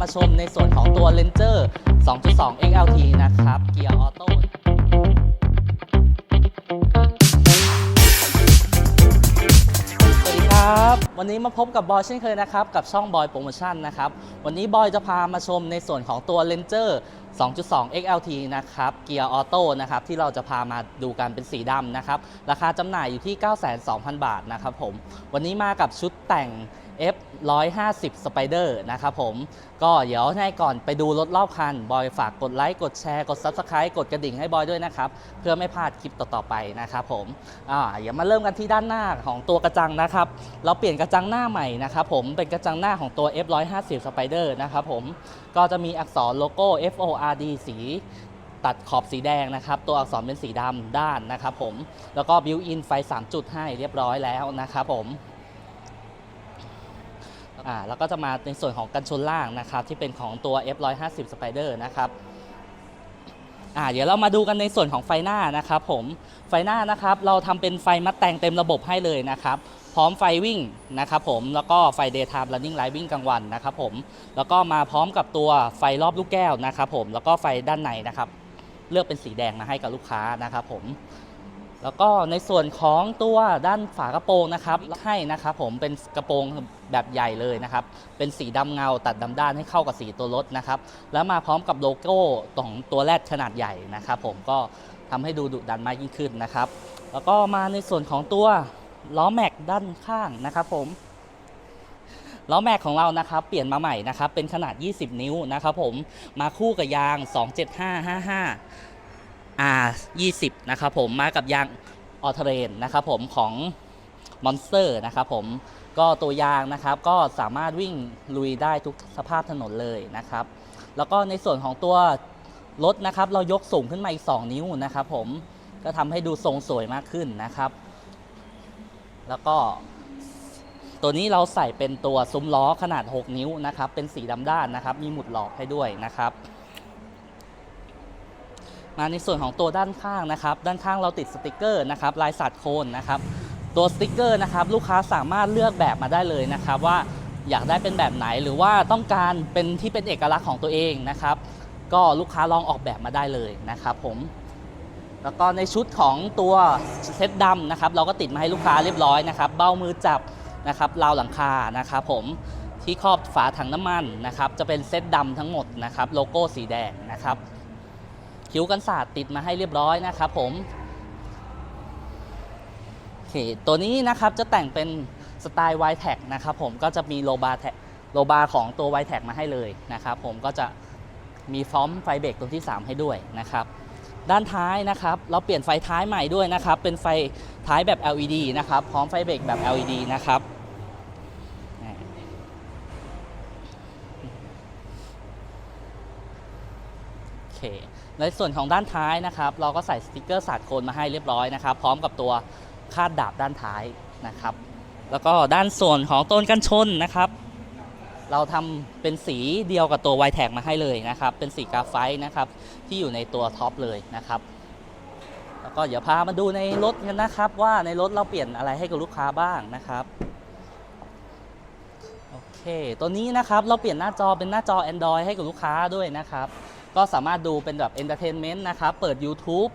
มาชมในส่วนของตัว Ranger 2.2 XLT นะครับ เกียร์ออโต้สวัสดีครับวันนี้มาพบกับบอยเช่นเคยนะครับ กับช่องบอยโปรโมชั่นนะครับ วันนี้บอยจะพามาชมในส่วนของตัว Ranger 2.2 XLT นะครับ เกียร์ออโต้นะครับ ที่เราจะพามาดูกันเป็นสีดำนะครับ ราคาจำหน่ายอยู่ที่ 92,000 บาทนะครับผม วันนี้มากับชุดแต่ง F 150 Spider นะครับผม ก็เดี๋ยวให้ก่อนไปดูรถรอบคัน บอยฝากกดไลค์กดแชร์กด Subscribe กดกระดิ่งให้บอยด้วยนะครับ เพื่อไม่พลาดคลิปต่อ ๆ ไปนะครับผมอ่าเดี๋ยวมาเริ่มกันที่ด้านหน้าของตัวกระจังนะครับ เราเปลี่ยนกระจังหน้าใหม่นะครับผมเป็นกระจังหน้าของตัว F 150 Spider นะครับผมก็จะมีอักษรโลโก้ FORD สีตัดขอบสีแดงนะครับ ตัวอักษรเป็นสีดำด้านนะครับผม แล้วก็บิวอินไฟ 3 จุดให้เรียบร้อยแล้วนะครับผม อ่าแล้วก็จะมาในส่วนของกันชนล่างนะครับที่เป็นของตัว F150 Spider นะครับอ่าเดี๋ยวเรามาดูกันในส่วนของไฟหน้านะครับผมไฟหน้านะครับเราทำเป็นไฟมัดแต่งเต็มระบบให้เลยนะครับพร้อมไฟวิ่งนะครับผมแล้วก็ไฟ daytime running light วิ่งกลางวันนะครับผมแล้วก็มาพร้อมกับตัวไฟรอบลูกแก้วนะครับผมแล้วก็ไฟด้านในนะครับเลือกเป็นสีแดงมาให้กับลูกค้านะครับผม แล้วก็ในส่วนของตัวด้านฝากระโปรงนะครับให้นะครับผมเป็นกระโปรงแบบใหญ่เลยนะครับ เป็นสีดำเงาตัดดำด้านให้เข้ากับสีตัวรถนะครับ แล้วมาพร้อมกับโลโก้ของตัวแรดขนาดใหญ่นะครับผมก็ทำให้ดูดุดันมากยิ่งขึ้นนะครับ แล้วก็มาในส่วนของตัวล้อแม็กด้านข้างนะครับผมล้อแม็กของเรานะครับเปลี่ยนมาใหม่นะครับเป็นขนาด 20 นิ้วนะครับผมมาคู่กับยาง 27555 R 20 นะครับผมมากับยางออเทเรนนะครับผมของ Monster นะครับผมก็ตัวยางนะครับก็สามารถวิ่งลุยได้ทุกสภาพถนนเลยนะครับ แล้วก็ในส่วนของตัวรถนะครับเรายกสูงขึ้นมาอีก 2 นิ้วนะครับผมก็ทำให้ดูทรงสวยมากขึ้นนะครับ แล้วก็ ตัวนี้เราใส่เป็นตัวซุ้มล้อขนาด 6 นิ้วนะครับเป็นสีดำด้านนะครับ มีหมุดหลอกให้ด้วยนะครับ มาในส่วนของตัวด้านข้างนะครับ ด้านข้างเราติดสติกเกอร์นะครับลายสัตว์โคนนะครับ ตัวสติกเกอร์นะครับลูกค้าสามารถเลือกแบบมาได้เลยนะครับว่าอยากได้เป็นแบบไหนหรือว่าต้องการเป็นที่เป็นเอกลักษณ์ของตัวเองนะครับ ก็ลูกค้าลองออกแบบมาได้เลยนะครับผมแล้วก็ในชุดของตัวเซตดำนะครับ เราก็ติดมาให้ลูกค้าเรียบร้อยนะครับ เบ้ามือจับนะครับราวหลังคานะครับ ผมที่ครอบฝาถังน้ำมันนะครับ จะเป็นเซตดำทั้งหมดนะครับ โลโก้สีแดงนะครับ คิ้วกันศาสตร์ติดมาให้เรียบร้อยนะครับผมโอเคตัวนี้นะครับจะแต่งเป็นสไตล์ y t แท็กนะครับผมก็จะมีโลบาแท็โลบาของตัว y t แท็กมาให้เลยนะครับผมก็จะมีฟอมไฟเบรกตัวที่ 3 ให้ด้วยนะครับด้านท้ายนะครับเราเปลี่ยนไฟท้ายใหม่ด้วยนะครับเป็นไฟท้ายแบบ LED นะครับพร้อมไฟเบรกแบบ LED นะครับอ่าโอ เค ในส่วนของด้านท้ายนะครับ เราก็ใส่สติกเกอร์สาดโคนมาให้เรียบร้อยนะครับ พร้อมกับตัวคาดดาบด้านท้ายนะครับ แล้วก็ด้านส่วนของต้นกันชนนะครับ เราทำเป็นสีเดียวกับตัว y t แท็กมาให้เลยนะครับ เป็นสีกราไฟต์นะครับ ที่อยู่ในตัวท็อปเลยนะครับ แล้วก็เดี๋ยวพามาดูในรถกันนะครับ ว่าในรถเราเปลี่ยนอะไรให้กับลูกค้าบ้างนะครับโอเค ตัวนี้นะครับเราเปลี่ยนหน้าจอเป็นหน้าจอ Android ให้กับลูกค้าด้วยนะครับ ก็สามารถดูเป็นแบบ Entertainment นต์นะครับ เปิด YouTube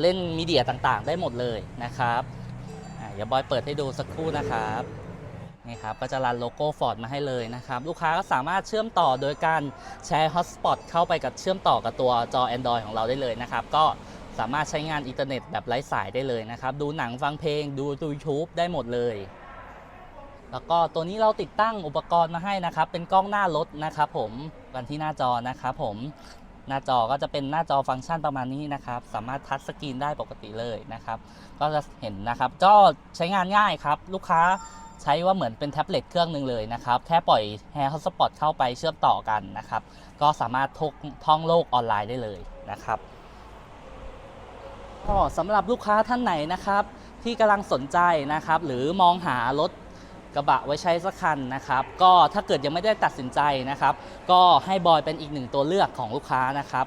เล่นมีเดียต่างๆ ได้หมดเลยนะครับอ่าเดี๋ยวบอยเปิดให้ดูสักครู่นะครับนี่ครับก็จะรันโลโก้ Ford มาให้เลยนะครับ ลูกค้าก็สามารถเชื่อมต่อโดยการแชร์ Hotspot เข้าไปกับเชื่อมต่อกับตัวจอ Android ของเราได้เลยนะครับ ก็สามารถใช้งานอินเทอร์เน็ตแบบไร้สายได้เลยนะครับ ดูหนังฟังเพลงดู YouTube ได้หมดเลย แล้วก็ตัวนี้เราติดตั้งอุปกรณ์มาให้นะครับ เป็นกล้องหน้ารถนะครับผมกันที่หน้าจอนะครับผมหน้าจอก็จะเป็นหน้าจอฟังก์ชันประมาณนี้นะครับ สามารถทัชสกรีนได้ปกติเลยนะครับ ก็จะเห็นนะครับก็ใช้งานง่ายครับ ลูกค้าใช้ว่าเหมือนเป็นแท็บเล็ตเครื่องหนึ่งเลยนะครับ แค่ปล่อย Hair Hotspot เข้าไปเชื่อมต่อกันนะครับ ก็สามารถทกท่องโลกออนไลน์ได้เลยนะครับก็สำหรับลูกค้าท่านไหนนะครับ ที่กำลังสนใจนะครับ หรือมองหารถ กระบะไว้ใช้สักคันนะครับ ก็ถ้าเกิดยังไม่ได้ตัดสินใจนะครับ ก็ให้บอยเป็นอีกหนึ่งตัวเลือกของลูกค้านะครับ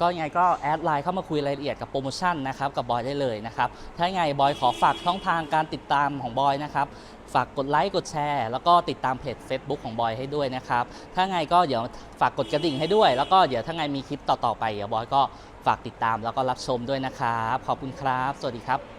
ก็ยังไงก็แอดไลน์เข้ามาคุยรายละเอียดกับโปรโมชั่นนะครับกับบอยได้เลยนะครับถ้ายังไงบอยขอฝากช่องทางการติดตามของบอยนะครับฝากกดไลค์กดแชร์ แล้วก็ติดตามเพจ Facebook ของบอยให้ด้วยนะครับถ้าไงก็เดี๋ยวฝากกดกระดิ่งให้ด้วย แล้วก็เดี๋ยวถ้าไงมีคลิปต่อๆไปเดี๋ยวบอยก็ฝากติดตามแล้วก็รับชมด้วยนะครับขอบคุณครับ สวัสดีครับ